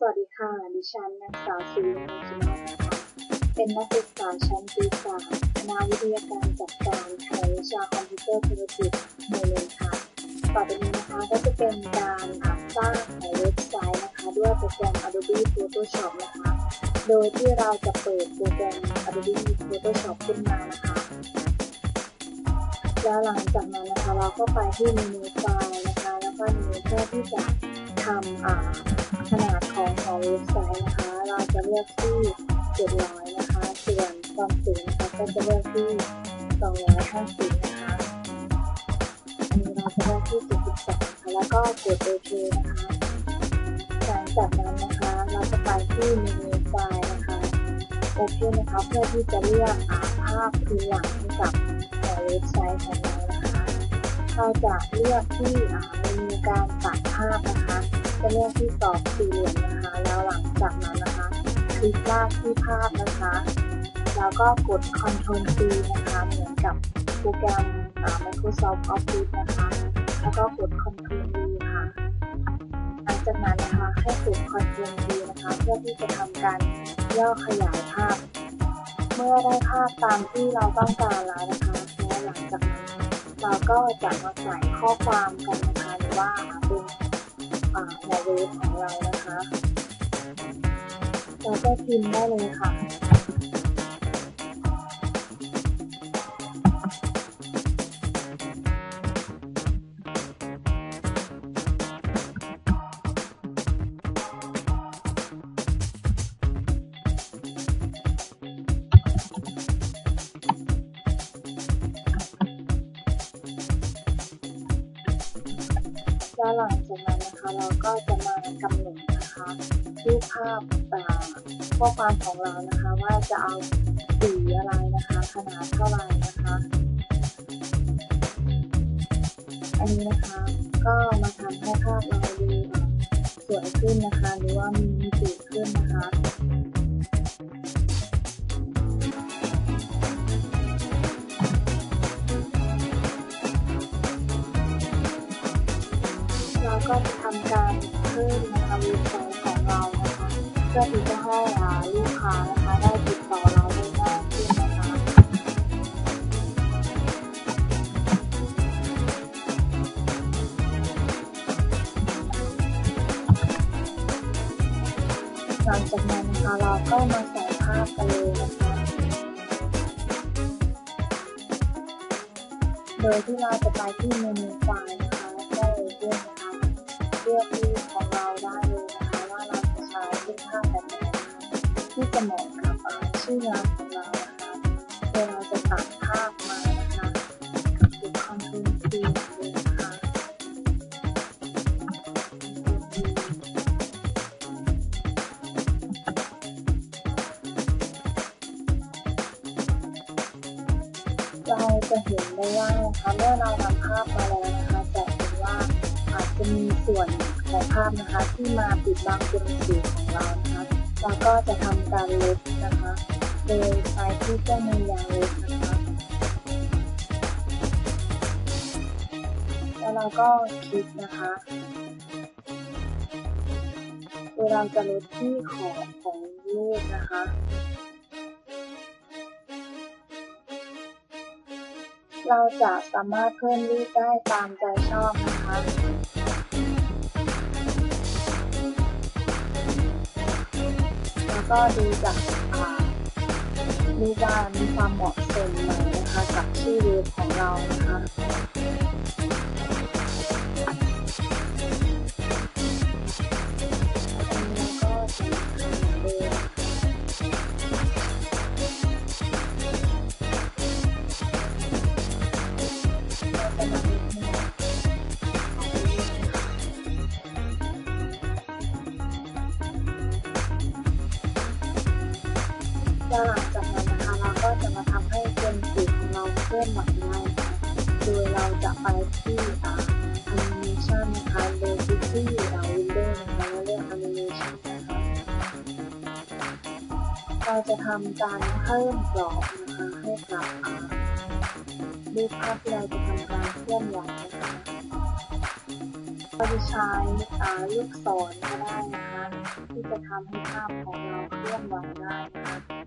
สวัสดีค่ะ ดิฉันนางสาวศิริมงคลนะคะเป็นนักศึกษาชั้นปีสามคณะวิทยาการจัดการแผนวิชาคอมพิวเตอร์ธุรกิจหมู่หนึ่งค่ะ ต่อไปนี้นะคะก็จะเป็นการอ่านสร้างในเว็บไซต์นะคะ ด้วยโปรแกรม Adobe Photoshop นะคะ โดยที่เราจะเปิดโปรแกรม Adobe Photoshop ขึ้นมานะคะ แล้วหลังจากนั้นนะคะเราก็ไปที่เมนูไฟล์นะคะ แล้วก็เมนูเพื่อที่จะ ทำอ่าขนาดของของเว็บไซต์นะคะ เราจะเลือกที่ 700 นะคะ ส่วนความสูงนะคะก็จะเลือกที่ 250 นะคะอันนี้เราจะเลือกที่ 72ค่ะแล้วก็กดโอเคนะคะหลังจากนั้นนะคะ เราจะไปที่เมนูไฟล์นะคะโอเคนะคะเพื่อที่จะเลือกอ่าภาพพื้นหลังให้กับของเว็บไซต์ของเรานะคะ เราจะเลือกที่ มนูการตัดภาพนะคะจะเลือกที่กรอบสี่เหลี่ยมนะคะ แล้วหลังจากนั้นนะคะคลิกลากที่ภาพนะคะ แล้วก็กด Ctrl C นะคะเหมือนกับโปรแกรม Microsoft Office นะคะ แล้วก็กด Ctrl V ค่ะหลังจากนั้นนะคะให้กด Ctrl V นะคะ เพื่อที่จะทำการย่อขยายภาพ เมื่อได้ภาพตามที่เราต้องการแล้วนะคะแล้วหลังจากนั้นเราก็จะมาใส่ข้อความกันนะคะ ว่าเป็นอ่าเว็บของเรานะคะเราก็พิมพ์ได้เลยค่ะ แล้วหลังจากนั้นนะคะเราก็จะมากำหนดนะคะรูปภาพอ่ข้อความของเรานะคะว่าจะเอาสีอะไรนะคะ ขนาดเท่าไหร่นะคะ อันนี้นะคะก็มาทำให้ภาพเราดูสวยขึ้นนะคะ หรือว่ามีมิติขึ้นนะคะ เราก็จะทำการเพิ่มนะคะเว็บไซต์ของเรานะคะเพื่อที่จะให้ลูกค้านะคะได้ติดต่อเราได้ง่ายขึ้นนะคะหลังจากนั้นนะคะเราก็มาใส่ภาพกันเลยนะคะโดยที่เราจะไปที่เมนูไฟล์นะคะได้วก็เลือก เลือกที่ของเราได้เลยนะคะว่าเราจะใช้รูปภาพแบบไหนที่จะเหมาะกับชื่องานของเรานะคะโดยเราจะตัดภาพมานะคะกดคอนโทรลซีเลยนะคะเราจะเห็นได้ว่านะคะเมื่อเรานำภาพมาแล้วนะคะจะเห็นว่า อาจจะมีส่วนของภาพนะคะ ที่มาปิดบังตัวหนังสือของเรานะคะเราก็จะทำการลบนะคะ โดยใช้ที่เครื่องมือยางลบนะคะแล้วเราก็คลิกนะคะโดยเราจะลดที่ของของรูปนะคะเราจะสามารถเพิ่มรูปได้ตามใจชอบนะคะ แล้วก็ดูจากดูว่ามีความเหมาะสมไหมนะคะกับชื่อเว็บของเรานะคะ แล้วหลังจากนั้นนะคะเราก็จะมาทำให้เป็นสีของเราเคลื่อนไหวได้คะโดยเราจะไปที่อ่า animation นะคะโดยคลิกที่อ่า window นะคะแล้วเลือก animation นะคะเราจะทำการเพิ่มกรอบนะคะให้กับอ่ารูปภาพที่เราจะทำการเคลื่อนไหวนะคะก็จะใช้อ่าลูกศรก็ได้นะคะที่จะทำให้ภาพของเราเคลื่อนไหวได้นะคะ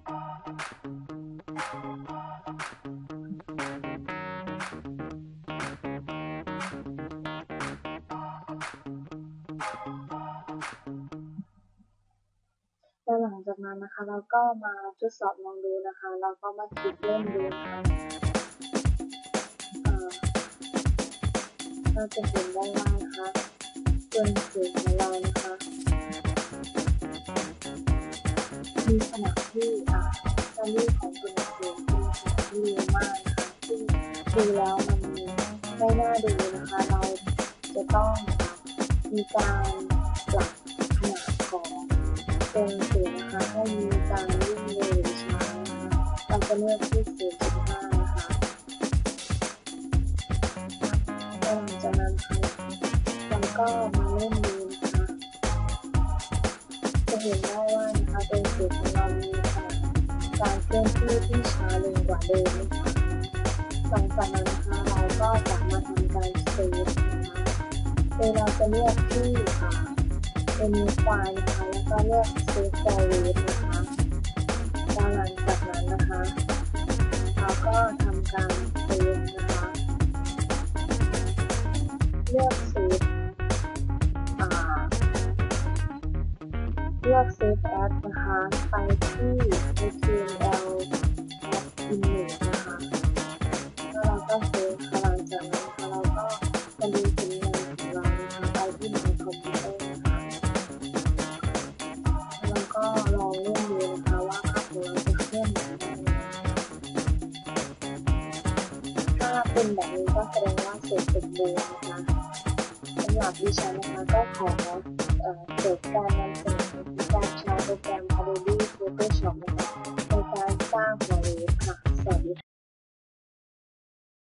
หลังจากนั้นนะคะ เราก็มาทดสอบลองดูนะคะ เราก็มาคลิกเล่นดูนะคะเราจะเห็นได้ว่านะคะตัวหนังสือของเรานะคะมีขนาดที่อ่าแวลูของตัวหนังสือเป็นขนาดที่เร็วมากนะคะซึ่งดูแล้วมันไม่น่าดูนะคะ เราจะต้องมีการปรับ ตัวหนังสือนะคะให้มีการวิ่งเร็วหรือช้านะคะเราจะเลือกที่0.5นะคะแล้วหลังจากนั้นค่ะเราก็มาเล่นดูนะคะจะเห็นได้ว่านะคะตัวหนังสือของเรามีการเคลื่อนที่ที่ช้าลงกว่าเดิมนะคะหลังจากนั้นนะคะเราก็จะมาทำการเซฟนะคะโดยเราจะเลือกที่อ่า เป็นไฟล์นะคะแล้วก็เลือก save forward นะคะแล้วหลังจากนั้นนะคะเราก็ทำการเซฟนะคะเลือกเซฟอ่าเลือก Save As นะคะไปที่ HTML Add Image นะคะแล้วเราก็เซฟค่ะหลังจากนั้นเราก็มาดูผลงานของเรา บูรนะคะสำหรับดิฉันนะคะก็ขอเกิดการนำเสนอการใช้โปรแกรม Adobe Photoshop ในการสร้างหัวเรือค่ะสวัสดีค่ะ